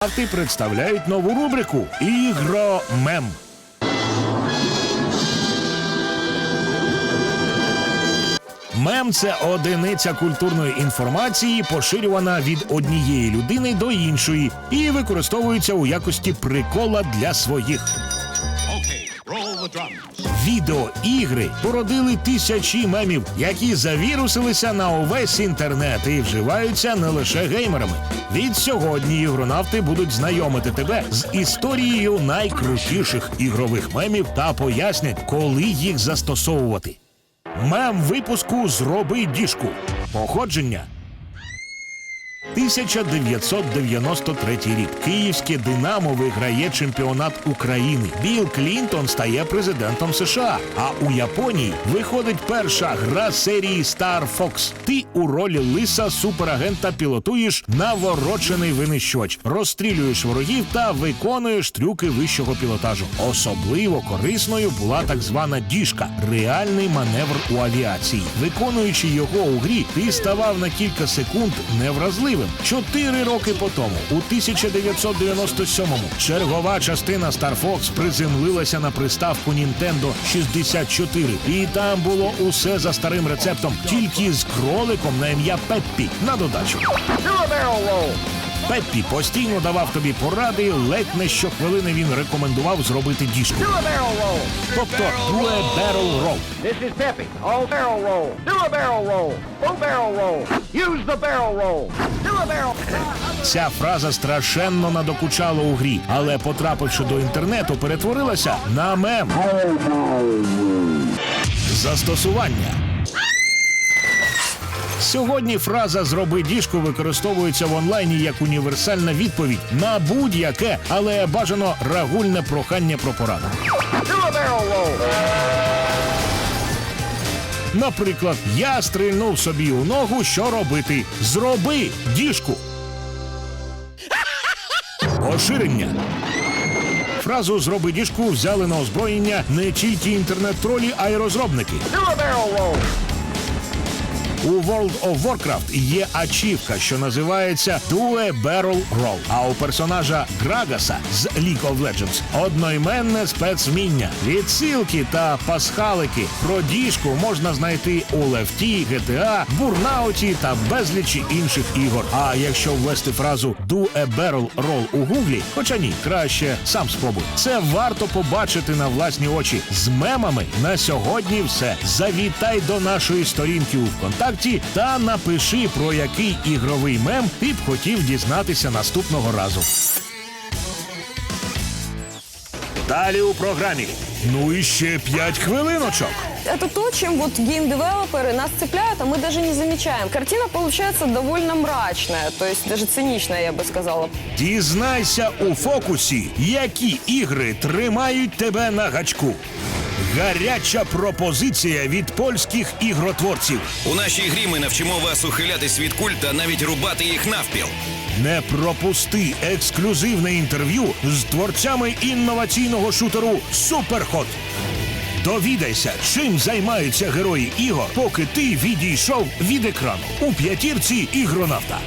Авти представляють нову рубрику Ігромем. Мем це одиниця культурної інформації, поширювана від однієї людини до іншої, і використовується у якості прикола для своїх. Відеоігри породили тисячі мемів, які завірусилися на увесь інтернет і вживаються не лише геймерами. Від сьогодні ігронавти будуть знайомити тебе з історією найкрутіших ігрових мемів та пояснять, коли їх застосовувати. Мем випуску Зроби діжку. Походження 1993 рік Київське Динамо виграє чемпіонат України. Білл Клінтон стає президентом США. А у Японії виходить перша гра серії Star Fox. Ти у ролі лиса суперагента пілотуєш наворочений винищувач, розстрілюєш ворогів та виконуєш трюки вищого пілотажу. Особливо корисною була так звана діжка реальний маневр у авіації. Виконуючи його у грі, ти ставав на кілька секунд невразливим. Чотири роки по тому, у 1997-му, чергова частина Star Fox приземлилася на приставку Nintendo 64. І там було усе за старим рецептом, тільки з кроликом на ім'я Пеппі на додачу. Пеппі постійно давав тобі поради, ледь не щохвилини він рекомендував зробити діжку. Тобто дуе barrel roll. This is Peppy. All barrel roll. Do a barrel roll. Full barrel roll. Use the barrel roll. Do a barrel. Ця фраза страшенно надокучала у грі, але потрапивши до інтернету, перетворилася на мем. Застосування. Сьогодні фраза Зроби діжку використовується в онлайні як універсальна відповідь на будь-яке, але бажано рагульне прохання про пораду. Наприклад, я стрільнув собі у ногу, що робити? Зроби діжку. Поширення. Фразу Зроби діжку взяли на озброєння не тільки інтернет-тролі, а й розробники. У World of Warcraft є ачівка, що називається a Barrel Roll. А у персонажа Грагаса з League of Legends одноіменне спецвміння. Відсилки та пасхалики про діжку можна знайти у Лефті, GTA, Бурнауті та безлічі інших ігор. А якщо ввести фразу Do a Barrel Roll у гуглі, хоча ні, краще сам спробуй. Це варто побачити на власні очі. З мемами на сьогодні все. Завітай до нашої сторінки у ВКонтакті та напиши про який ігровий мем ти б хотів дізнатися наступного разу. Далі у програмі. Ну і ще п'ять хвилиночок. Это то, чем вот гейм-девелоперы нас цепляют, а мы даже не замечаем. Картина получается довольно мрачная, то есть даже циничная, я бы сказала. Дізнайся у фокусі, які ігри тримають тебе на гачку. Гаряча пропозиція від польських ігротворців. У нашій грі ми навчимо вас ухилятись від куль та навіть рубати їх навпіл. Не пропусти ексклюзивне інтерв'ю з творцями інноваційного шутеру Суперхот. Довідайся, чим займаються герої ігор, поки ти відійшов від екрану у п'ятірці ігронавта.